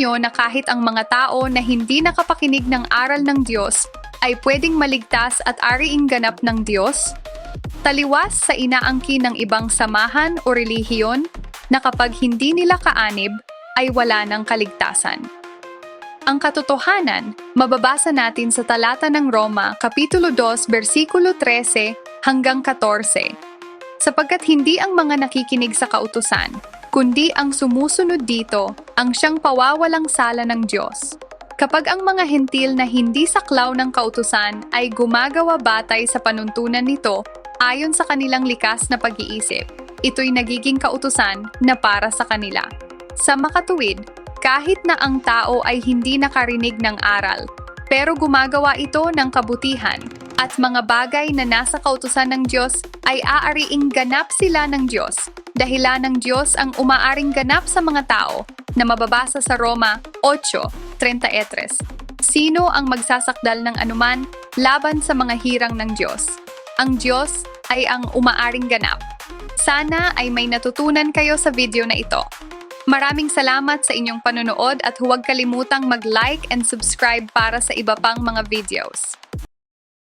ninyo na kahit ang mga tao na hindi nakapakinig ng aral ng Diyos ay pwedeng maligtas at ariing ganap ng Diyos? Taliwas sa inaangkin ng ibang samahan o relihiyon na kapag hindi nila kaanib ay wala ng kaligtasan. Ang katotohanan, mababasa natin sa talata ng Roma, Kapitulo 2, versikulo 13 hanggang 14. Sapagkat hindi ang mga nakikinig sa kautusan, kundi ang sumusunod dito ang siyang pawawalang sala ng Diyos. Kapag ang mga hentil na hindi saklaw ng kautusan ay gumagawa batay sa panuntunan nito ayon sa kanilang likas na pag-iisip, ito'y nagiging kautusan na para sa kanila. Sa makatuwid, kahit na ang tao ay hindi nakarinig ng aral, pero gumagawa ito ng kabutihan at mga bagay na nasa kautusan ng Diyos ay aariing ganap sila ng Diyos. Dahilan ng Diyos ang umaaring ganap sa mga tao na mababasa sa Roma 8.33. Sino ang magsasakdal ng anuman laban sa mga hirang ng Diyos? Ang Diyos ay ang umaaring ganap. Sana ay may natutunan kayo sa video na ito. Maraming salamat sa inyong panonood at huwag kalimutang mag-like and subscribe para sa iba pang mga videos.